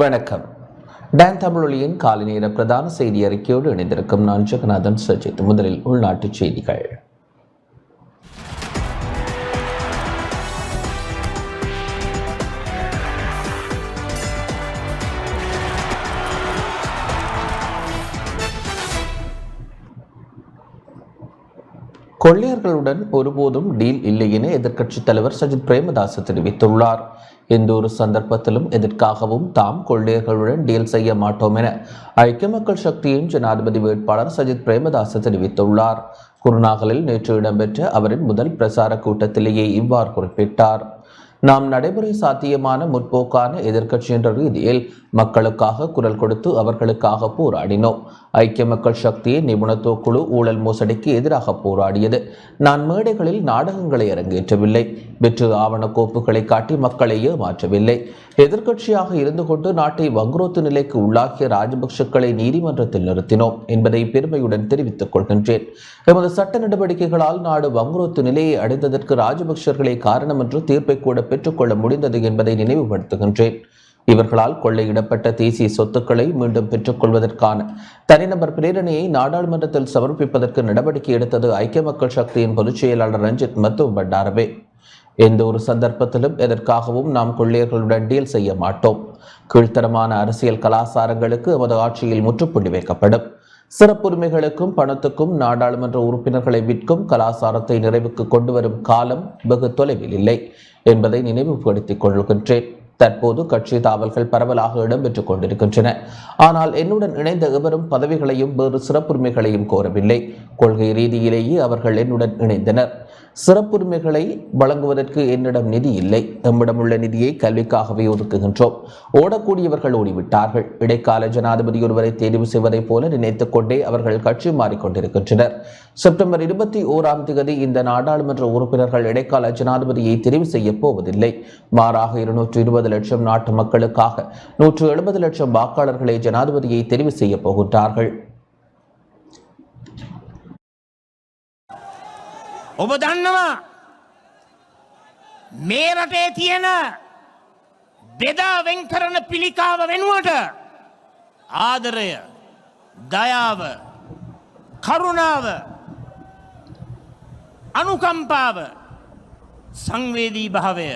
வணக்கம். டான் தமிழொலியின் காலை நேர பிரதான செய்தி அறிக்கையோடு இணைந்திருக்கும் நான் ஜெகநாதன் சஜித் முதலில் உள்நாட்டுச் செய்திகள். கொள்ளையர்களுடன் ஒருபோதும் டீல் இல்லை என எதிர்க்கட்சித் தலைவர் சஜித் பிரேமதாச தெரிவித்துள்ளார். எந்த ஒரு சந்தர்ப்பத்திலும் எதற்காகவும் தாம் கொள்ளையர்களுடன் டீல் செய்ய மாட்டோம் என ஐக்கிய மக்கள் சக்தியின் ஜனாதிபதி வேட்பாளர் சஜித் பிரேமதாச தெரிவித்துள்ளார். குருநாகலில் நேற்று இடம்பெற்ற அவரின் முதல் பிரசார கூட்டத்திலேயே இவ்வாறு குறிப்பிட்டார். நாம் நடைமுறை சாத்தியமான முற்போக்கான எதிர்க்கட்சி என்ற ரீதியில் மக்களுக்காக குரல் கொடுத்து அவர்களுக்காக போராடினோம். ஐக்கிய மக்கள் சக்தியை நிபுணத்துவ குழு ஊழல் மோசடிக்கு எதிராக போராடியது. நான் மேடைகளில் நாடகங்களை அரங்கேற்றவில்லை. வெற்று ஆவண கோப்புகளை காட்டி மக்களை ஏமாற்றவில்லை. எதிர்க்கட்சியாக இருந்து கொண்டு நாட்டை வங்குரோத்து நிலைக்கு உள்ளாகிய ராஜபக்சக்களை நீதிமன்றத்தில் நிறுத்தினோம் என்பதை பெருமையுடன் தெரிவித்துக் கொள்கின்றேன். எமது சட்ட நடவடிக்கைகளால் நாடு வங்குரோத்து நிலையை அடைந்ததற்கு ராஜபக்ஷர்களே காரணம் என்று தீர்ப்பை கூட பெற்றுக்கொள்ள முடிந்தது என்பதை நினைவுபடுத்துகின்றேன். இவர்களால் கொள்ளையிடப்பட்ட தேசிய சொத்துக்களை மீண்டும் பெற்றுக்கொள்வதற்கான தனிநபர் பிரேரணையை நாடாளுமன்றத்தில் சமர்ப்பிப்பதற்கு நடவடிக்கை எடுத்தது ஐக்கிய மக்கள் சக்தியின் பொதுச் செயலாளர் ரஞ்சித் மத்துவ பண்டாரவே. எந்த ஒரு சந்தர்ப்பத்திலும் எதற்காகவும் நாம் கொள்ளையர்களுடன் டீல் செய்ய மாட்டோம். கீழ்த்தரமான அரசியல் கலாசாரங்களுக்கு எமது ஆட்சியில் முற்றுப்புள்ளி வைக்கப்படும். சிறப்புரிமைகளுக்கும் பணத்துக்கும் நாடாளுமன்ற உறுப்பினர்களை விற்கும் கலாசாரத்தை நிறைவுக்கு கொண்டு வரும் காலம் வெகு தொலைவில் இல்லை என்பதை நினைவுபடுத்திக் கொள்கின்றேன். தற்போது கட்சி தாவல்கள் பரவலாக இடம்பெற்றுக் கொண்டிருக்கின்றன. ஆனால் என்னுடன் இணைந்த எவரும் பதவிகளையும் வேறு சிறப்புரிமைகளையும் கோரவில்லை. கொள்கை ரீதியிலேயே அவர்கள் என்னுடன் இணைந்தனர். சிறப்புரிமைகளை வழங்குவதற்கு என்னிடம் நிதி இல்லை. நம்மிடம் உள்ள நிதியை கல்விக்காகவே ஒதுக்குகின்றோம். ஓடக்கூடியவர்கள் ஓடிவிட்டார்கள். இடைக்கால ஜனாதிபதி ஒருவரை தேர்வு செய்வதைப் போல நினைத்துக் கொண்டே அவர்கள் கட்சி மாறிக்கொண்டிருக்கின்றனர் செப்டம்பர் இருபத்தி ஓராம் தேதி இந்த நாடாளுமன்ற உறுப்பினர்கள் இடைக்கால ஜனாதிபதியை தெரிவு செய்ய போவதில்லை. மாறாக இருநூற்று இருபது லட்சம் நாட்டு மக்களுக்காக நூற்று எழுபது லட்சம் வாக்காளர்களை ஜனாதிபதியை தெரிவு செய்ய போகின்றார்கள். ඔබ දන්නවා මේ රටේ තියෙන බෙදා වෙන් කරන පිළිකාව වෙනුවට ආදරය දයාව කරුණාව අනුකම්පාව සංවේදී භාවය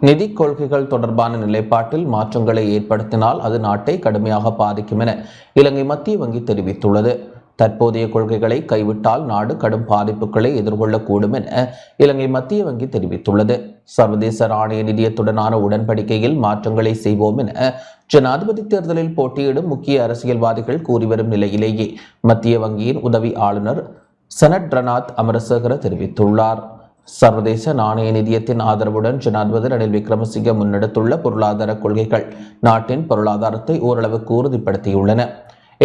நிதி கொள்கைகள் தொடர்பான நிலைப்பாட்டில் மாற்றங்களை ஏற்படுத்தினால் அது நாட்டை கடுமையாக பாதிக்கும் என இலங்கை மத்திய வங்கி தெரிவித்துள்ளது தற்போதைய கொள்கைகளை கைவிட்டால் நாடு கடும் பாதிப்புகளை எதிர்கொள்ளக்கூடும் என இலங்கை மத்திய வங்கி தெரிவித்துள்ளது. சர்வதேச நாணய நிதியத்துடனான உடன்படிக்கையில் மாற்றங்களை செய்வோம் என ஜனாதிபதி தேர்தலில் போட்டியிடும் முக்கிய அரசியல்வாதிகள் கூறிவரும் நிலையிலேயே மத்திய வங்கியின் உதவி ஆளுநர் சனட் ரநாத் அமரசேகர தெரிவித்துள்ளார். சர்வதேச நாணய நிதியத்தின் ஆதரவுடன் ஜனாதிபதி ரணில் விக்ரமசிங்க முன்னெடுத்துள்ள பொருளாதார கொள்கைகள் நாட்டின் பொருளாதாரத்தை ஓரளவுக்கு உறுதிப்படுத்தியுள்ளன.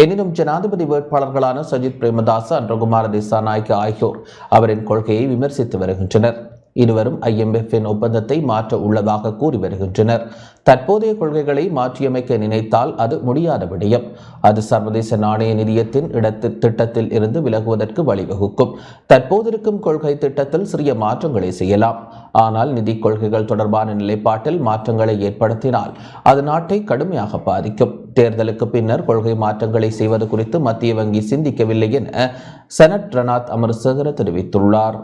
எனினும் ஜனாதிபதி வேட்பாளர்களான சஜித் பிரேமதாச அன்றகுமார திசாநாயக்க ஆகியோர் அவரின் கொள்கையை விமர்சித்து வருகின்றனர். இருவரும் ஐஎம்எஃப்பின் ஒப்பந்தத்தை மாற்ற உள்ளதாக கூறி வருகின்றனர். தற்போதைய கொள்கைகளை மாற்றியமைக்க நினைத்தால் அது முடியாத விடயம். அது சர்வதேச நாணய நிதியத்தின் இடத்து திட்டத்தில் இருந்து விலகுவதற்கு வழிவகுக்கும். தற்போதிருக்கும் கொள்கை திட்டத்தில் சிறிய மாற்றங்களை செய்யலாம். ஆனால் நிதி கொள்கைகள் தொடர்பான நிலைப்பாட்டில் மாற்றங்களை ஏற்படுத்தினால் அது நாட்டை கடுமையாக பாதிக்கும். தேர்தலுக்கு பின்னர் கொள்கை மாற்றங்களை செய்வது குறித்து மத்திய வங்கி சிந்திக்கவில்லை என செனட் ரனாத் அமரசேகர தெரிவித்துள்ளார்.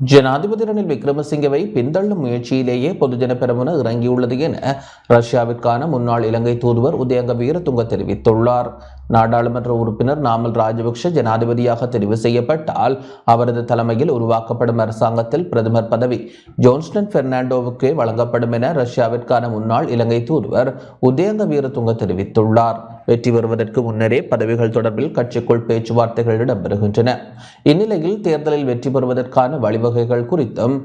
ஜனாதிபதி ரணில் விக்ரமசிங்கவை பின்தள்ளும் முயற்சியிலேயே பொதுஜன பெரமுன இறங்கியுள்ளது என ரஷ்யாவிற்கான முன்னாள் இலங்கை தூதுவர் உதயங்க வீரதுங்க தெரிவித்துள்ளார். நாடாளுமன்ற உறுப்பினர் நாமல் ராஜபக்ஷ ஜனாதிபதியாக தெரிவு செய்யப்பட்டால் அவரது தலைமையில் உருவாக்கப்படும் அரசாங்கத்தில் பிரதமர் பதவி. ஜோன்ஸ்டன் பெர்னாண்டோவுக்கே வழங்கப்படும் என ரஷ்யாவிற்கான முன்னாள் இலங்கை தூதுவர் உதயங்க வீரதுங்க தெரிவித்துள்ளார். வெற்றி பெறுவதற்கு முன்னரே பதவிகள் தொடர்பில் கட்சிக்குள் பேச்சுவார்த்தைகள் இடம்பெறுகின்றன. இந்நிலையில் தேர்தலில் வெற்றி பெறுவதற்கான வழிவகைகள் குறித்தும்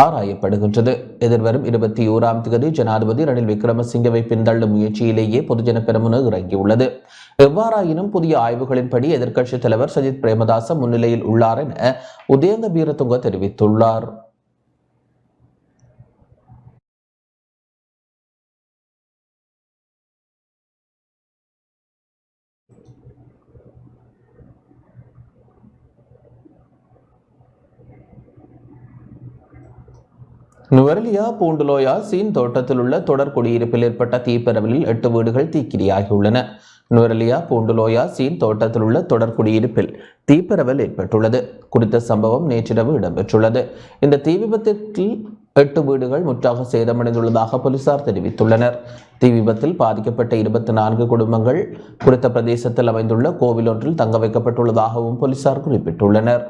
ஆராயப்படுகின்றது. எதிர்வரும் இருபத்தி ஓராம் தேதி ஜனாதிபதி ரணில் விக்ரமசிங்கவை பின்தள்ளும் முயற்சியிலேயே பொதுஜன பெரமுன இறங்கியுள்ளது. எவ்வாறாயினும் புதிய ஆய்வுகளின்படி எதிர்க்கட்சித் தலைவர் சஜித் பிரேமதாச முன்னிலையில் உள்ளார் என உதயந்த வீரதுங்க தெரிவித்துள்ளார். நுவரலியா பூண்டுலோயா சீன் தோட்டத்தில் உள்ள தொடர் குடியிருப்பில் ஏற்பட்ட தீப்பரவலில் எட்டு வீடுகள் தீக்கிரியாகியுள்ளன. நுவரலியா பூண்டுலோயா சீன் தோட்டத்தில் உள்ள தொடர் குடியிருப்பில் தீப்பரவல் ஏற்பட்டுள்ளது. குறித்த சம்பவம் நேற்றிரவு இடம்பெற்றுள்ளது. இந்த தீ விபத்தில் எட்டு வீடுகள் முற்றாக சேதமடைந்துள்ளதாக போலீசார் தெரிவித்துள்ளனர். தீ விபத்தில் பாதிக்கப்பட்ட இருபத்தி நான்கு குடும்பங்கள் குறித்த பிரதேசத்தில் அமைந்துள்ள கோவில் ஒன்றில் தங்க வைக்கப்பட்டுள்ளதாகவும் போலீசார் குறிப்பிட்டுள்ளனர்.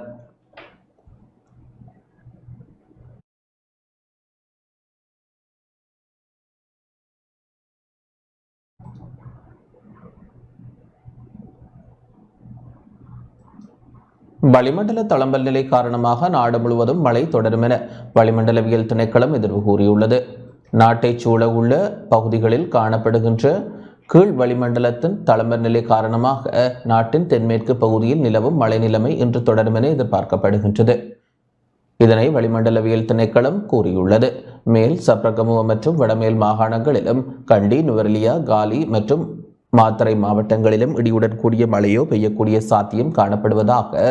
வளிமண்டல தளம்பல் நிலை காரணமாக நாடு முழுவதும் மழை தொடரும் என வளிமண்டலவியல் திணைக்களம் எதிர்வு கூறியுள்ளது. நாட்டைச் சூழ உள்ள பகுதிகளில் காணப்படுகின்ற கீழ் வளிமண்டலத்தின் தளம்பல் நிலை காரணமாக நாட்டின் தென்மேற்கு பகுதியில் நிலவும் மழை நிலைமை இன்று தொடரும் என எதிர்பார்க்கப்படுகின்றது. இதனை வளிமண்டலவியல் திணைக்களம் கூறியுள்ளது. மேல் சப்ரகமுவ மற்றும் வடமேல் மாகாணங்களிலும் கண்டி நுவரெலியா காலி மற்றும் மாத்தறை மாவட்டங்களிலும் இடியுடன் கூடிய மழையோ பெய்யக்கூடிய சாத்தியம் காணப்படுவதாக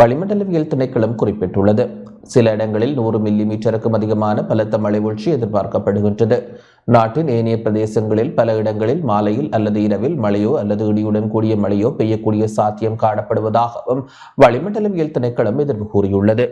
வளிமண்டலவியல் திணைக்களம் குறிப்பிட்டுள்ளது. சில இடங்களில் நூறு மில்லி மீட்டருக்கும் அதிகமான பலத்த மழை வீழ்ச்சி எதிர்பார்க்கப்படுகின்றது. நாட்டின் ஏனைய பிரதேசங்களில் பல இடங்களில் மாலையில் அல்லது இரவில் மழையோ அல்லது இடியுடன் கூடிய மழையோ பெய்யக்கூடிய சாத்தியம் காணப்படுவதாகவும் வளிமண்டலவியல் திணைக்களம் எதிர்வு கூறியுள்ளது.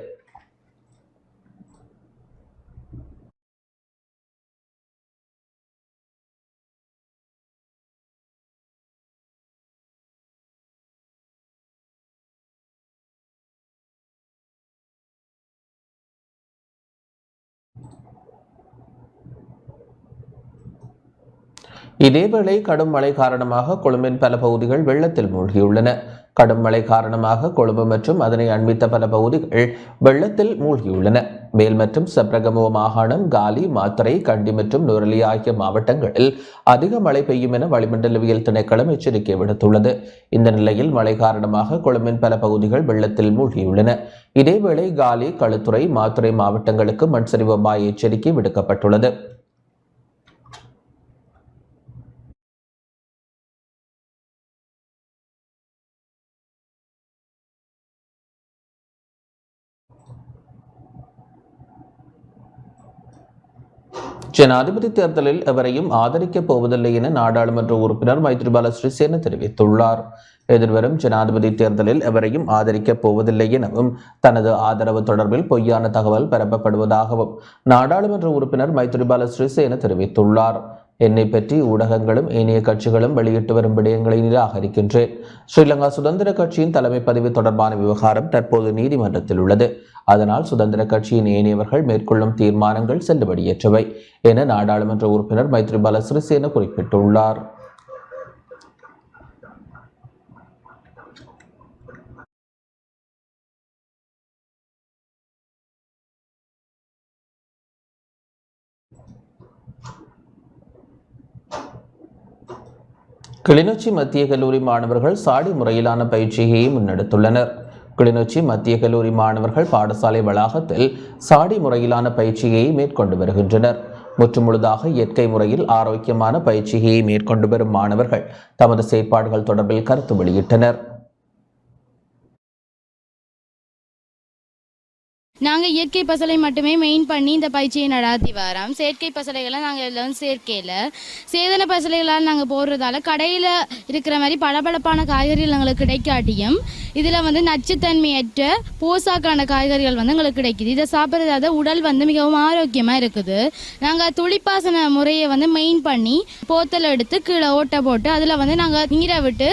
இதேவேளை கடும் மழை காரணமாக கொழும்பின் பல பகுதிகள் வெள்ளத்தில் மூழ்கியுள்ளன. கடும் மழை காரணமாக கொழும்பு மற்றும் அதனை அண்மித்த பல பகுதிகள் வெள்ளத்தில் மூழ்கியுள்ளன. மேல் மற்றும் செப்ரகமுவ மாகாணம் காலி மாத்திரை கண்டி மற்றும் நுரலி ஆகிய மாவட்டங்களில் அதிக மழை பெய்யும் என வளிமண்டலவியல் திணைக்களம் எச்சரிக்கை விடுத்துள்ளது. இந்த நிலையில் மழை காரணமாக கொழும்பின் பல பகுதிகள் வெள்ளத்தில் மூழ்கியுள்ளன. இதேவேளை காலி களுத்துறை மாத்துறை மாவட்டங்களுக்கு மண் சரிவு அபாய எச்சரிக்கை விடுக்கப்பட்டுள்ளது. ஜனாதிபதி தேர்தலில் எவரையும் ஆதரிக்கப் போவதில்லை என நாடாளுமன்ற உறுப்பினர் மைத்ரிபால சிறிசேன தெரிவித்துள்ளார். எதிர்வரும் ஜனாதிபதி தேர்தலில் எவரையும் ஆதரிக்கப் போவதில்லை எனவும் தனது ஆதரவு தொடர்பில் பொய்யான தகவல் பரப்பப்படுவதாகவும் நாடாளுமன்ற உறுப்பினர் மைத்ரிபால சிறிசேன தெரிவித்துள்ளார். என்னை பற்றி ஊடகங்களும் ஏனைய கட்சிகளும் வெளியிட்டு வரும் விடயங்களை நிராகரிக்கின்றேன் ஸ்ரீலங்கா சுதந்திர கட்சியின் தலைமை பதிவு தொடர்பான விவகாரம் தற்போது நீதிமன்றத்தில் உள்ளது. அதனால் சுதந்திர கட்சியின் ஏனையவர்கள் மேற்கொள்ளும் தீர்மானங்கள் செல்லுபடியற்றவை என நாடாளுமன்ற உறுப்பினர் மைத்ரிபால சிறிசேன குறிப்பிட்டுள்ளார். கிளிநொச்சி மத்திய கல்லூரி மாணவர்கள் சாடி முறையிலான பயிற்சியை முன்னெடுத்துள்ளனர். கிளிநொச்சி மத்திய கல்லூரி மாணவர்கள் பாடசாலை வளாகத்தில் சாடி முறையிலான பயிற்சியை மேற்கொண்டு வருகின்றனர். முற்றுமுழுதாக இயற்கை முறையில் ஆரோக்கியமான பயிற்சியை மேற்கொண்டு வரும் மாணவர்கள் தமது செயற்பாடுகள் தொடர்பில் கருத்து வெளியிட்டனர். நாங்கள் இயற்கை பசலை மட்டுமே மெயின் பண்ணி இந்த பயிற்சியை நடாத்தி வரோம். செயற்கை பசலைகளை நாங்கள் எல்லாம் சேர்க்கையில் சேதன பசலைகளால் நாங்கள் போடுறதால கடையில் இருக்கிற மாதிரி பளபளப்பான காய்கறிகள் எங்களுக்கு கிடைக்காட்டியும் இதில் வந்து நச்சுத்தன்மையற்ற போசாக்கான காய்கறிகள் வந்து எங்களுக்கு கிடைக்குது. இதை சாப்பிட்றதால உடல் வந்து மிகவும் ஆரோக்கியமாக இருக்குது. நாங்கள் துளிப்பாசன முறையை வந்து மெயின் பண்ணி போத்தல் எடுத்து கீழே ஓட்டை போட்டு அதில் வந்து நாங்கள் நீரை விட்டு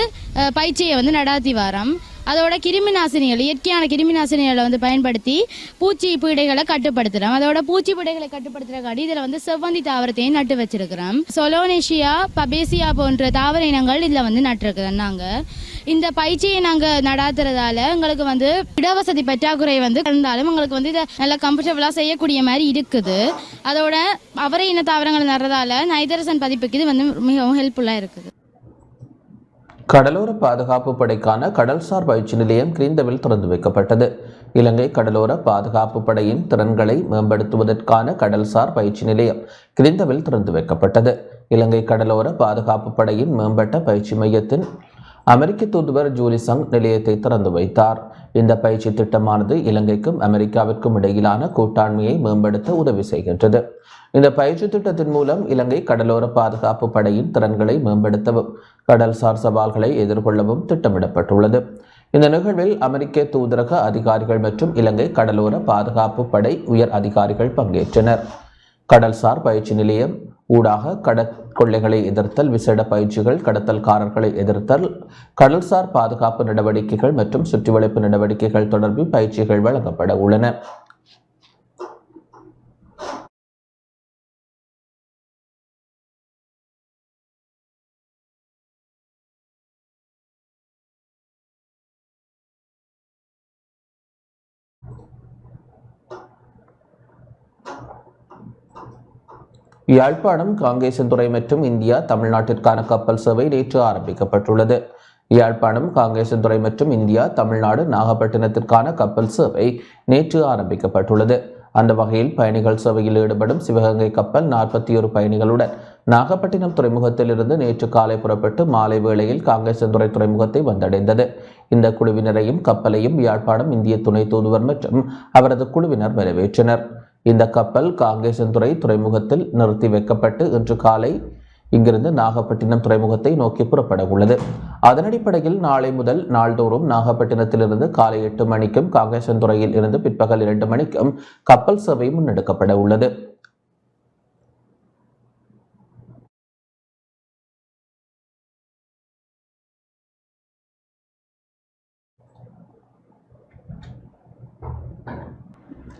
பயிற்சியை வந்து நடாத்தி வரோம். அதோட கிருமி நாசினிகள் இயற்கையான கிருமி நாசினிகளை வந்து பயன்படுத்தி பூச்சி பீடைகளை கட்டுப்படுத்துகிறோம் அதோட பூச்சி பீடைகளை கட்டுப்படுத்துறக்காடி இதில் வந்து செவ்வந்தி தாவரத்தையும் நட்டு வச்சிருக்கிறோம். சொலோனேஷியா பபேசியா போன்ற தாவர இனங்கள் இதில் வந்து நட்டிருக்கிறோம் நாங்கள் இந்த பயிற்சியை நாங்கள் நடாத்துறதால எங்களுக்கு வந்து இடவசதி பற்றாக்குறை வந்து இருந்தாலும் எங்களுக்கு வந்து இதை நல்லா கம்ஃபர்டபுளாக செய்யக்கூடிய மாதிரி இருக்குது. அதோட அவரை இன தாவரங்கள் நடுறதால நைதரசன் பதிப்புக்கு இது வந்து மிகவும் ஹெல்ப்ஃபுல்லாக இருக்குது. கடலோர பாதுகாப்பு படைக்கான கடல்சார் பயிற்சி நிலையம் கிரீந்தவில் திறந்து வைக்கப்பட்டது. இலங்கை கடலோர பாதுகாப்பு படையின் திறன்களை மேம்படுத்துவதற்கான கடல்சார் பயிற்சி நிலையம் கிரீந்தவில் திறந்து வைக்கப்பட்டது. இலங்கை கடலோர பாதுகாப்பு படையின் மேம்பட்ட பயிற்சி மையத்தின் அமெரிக்க தூதுவர் ஜூலி சங் நிலையத்தை திறந்து வைத்தார். இந்த பயிற்சி திட்டமானது இலங்கைக்கும் அமெரிக்காவிற்கும் இடையிலான கூட்டாண்மையை மேம்படுத்த உதவி செய்கின்றது. இந்த பயிற்சி திட்டத்தின் மூலம் இலங்கை கடலோர பாதுகாப்பு படையின் திறன்களை மேம்படுத்தவும் கடல்சார் சவால்களை எதிர்கொள்ளவும் திட்டமிடப்பட்டுள்ளது. இந்த நிகழ்வில் அமெரிக்க தூதரக அதிகாரிகள் மற்றும் இலங்கை கடலோர பாதுகாப்பு படை உயர் அதிகாரிகள் பங்கேற்றனர். கடல்சார் பயிற்சி நிலையம் ஊடாக கடற்கொள்ளைகளை எதிர்த்தல் விசேட பயிற்சிகள் கடத்தல்காரர்களை எதிர்த்தல் கடல்சார் பாதுகாப்பு நடவடிக்கைகள் மற்றும் சுற்றிவளைப்பு நடவடிக்கைகள் தொடர்பில் பயிற்சிகள் வழங்கப்பட உள்ளன. யாழ்ப்பாணம் காங்கேசன்துறை மற்றும் இந்தியா தமிழ்நாட்டிற்கான கப்பல் சேவை நேற்று ஆரம்பிக்கப்பட்டுள்ளது. யாழ்ப்பாணம் காங்கேசன்துறை மற்றும் இந்தியா தமிழ்நாடு நாகப்பட்டினத்திற்கான கப்பல் சேவை நேற்று ஆரம்பிக்கப்பட்டுள்ளது. அந்த வகையில் பயணிகள் சேவையில் ஈடுபடும் சிவகங்கை கப்பல் நாற்பத்தி ஒரு பயணிகளுடன் நாகப்பட்டினம் துறைமுகத்திலிருந்து நேற்று காலை புறப்பட்டு மாலை வேளையில் காங்கேசன்துறை துறைமுகத்தை வந்தடைந்தது. இந்த குழுவினரையும் கப்பலையும் யாழ்ப்பாணம் இந்திய துணை தூதுவர் மற்றும் அவரது குழுவினர் வரவேற்றனர். இந்த கப்பல் காங்கேசன்துறை துறைமுகத்தில் நிறுத்தி வைக்கப்பட்டு இன்று காலை இங்கிருந்து நாகப்பட்டினம் துறைமுகத்தை நோக்கி புறப்பட உள்ளது. அதன் அடிப்படையில் நாளை முதல் நாள்தோறும் நாகப்பட்டினத்திலிருந்து காலை எட்டு மணிக்கும் காங்கேசன்துறையில் இருந்து பிற்பகல் இரண்டு மணிக்கும் கப்பல் சேவை முன்னெடுக்கப்பட உள்ளது.